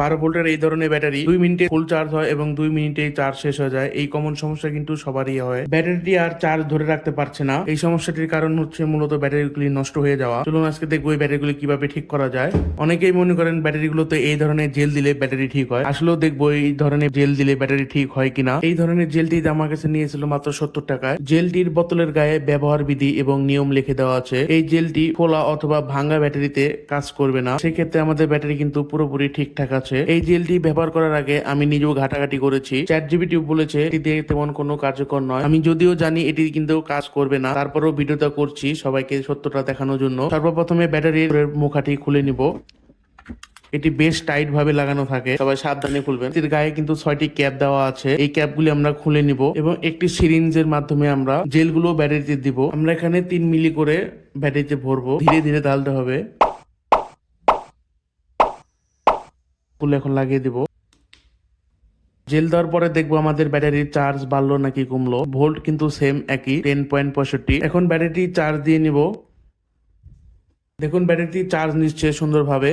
বারো ভোল্টের এই ধরনের ব্যাটারি দুই মিনিটে ফুল চার্জ হয় এবং দুই মিনিটে চার্জ শেষ হয়ে যায়। এই কমন সমস্যা কিন্তু সবারই হয়। ব্যাটারিটি আর চার্জ ধরে রাখতে পারছে না। এই সমস্যাটির কারণ হচ্ছে মূলত ব্যাটারিগুলি নষ্ট হয়ে যাওয়া। চলুন আজকে দেখব এই ব্যাটারিগুলি কীভাবে ঠিক করা যায়। অনেকেই মনে করেন ব্যাটারিগুলোতে এই ধরনের জেল দিলে ব্যাটারি ঠিক হয়। আসলেও দেখব এই ধরনের জেল দিলে ব্যাটারি ঠিক হয় কিনা। এই ধরনের জেলটি আমার কাছে নিয়েছিল মাত্র সত্তর টাকায়। জেলটির বোতলের গায়ে ব্যবহার বিধি এবং নিয়ম লিখে দেওয়া আছে। এই জেলটি খোলা অথবা ভাঙ্গা ব্যাটারিতে কাজ করবে না। সেক্ষেত্রে আমাদের ব্যাটারি কিন্তু পুরোপুরি ঠিকঠাক আছে। এই জেলটি ব্যবহার করার আগে আমি নিজেও ঘাটাঘাটি করেছি। চ্যাট জিবিটি বলেছে এটি দিয়ে তেমন কোনো কার্যকর নয়। আমি যদিও জানি এটি কিন্তু কাজ করবে না। তারপরেও ভিডিওটা করছি সবাইকে সত্যটা দেখানোর জন্য। সর্বপ্রথমে ব্যাটারির মুখাটি খুলে নিব। এটি বেশ টাইট ভাবে লাগানো থাকে। সবাই সাবধানে খুলবেন। এর গায়ে কিন্তু ছয়টি ক্যাপ দেওয়া আছে। এই ক্যাপগুলি আমরা খুলে নিব এবং একটি সিরিঞ্জের মাধ্যমে আমরা জেলগুলো ব্যাটারিতে দিব। আমরা এখানে তিন মিলি করে ব্যাটারিতে ভরবো। ধীরে ধীরে ঢালতে হবে। খুলে এখন লাগিয়ে দিব। জেল দেওয়ার পরে দেখব আমাদের ব্যাটারির চার্জ বাড়লো নাকি কমলো। ভোল্ট কিন্তু সেম একই টেন পয়েন্ট পঁয়ষট্টি। এখন ব্যাটারিটি চার্জ দিয়ে নিব। দেখুন ব্যাটারিটি চার্জ নিচ্ছে সুন্দরভাবে।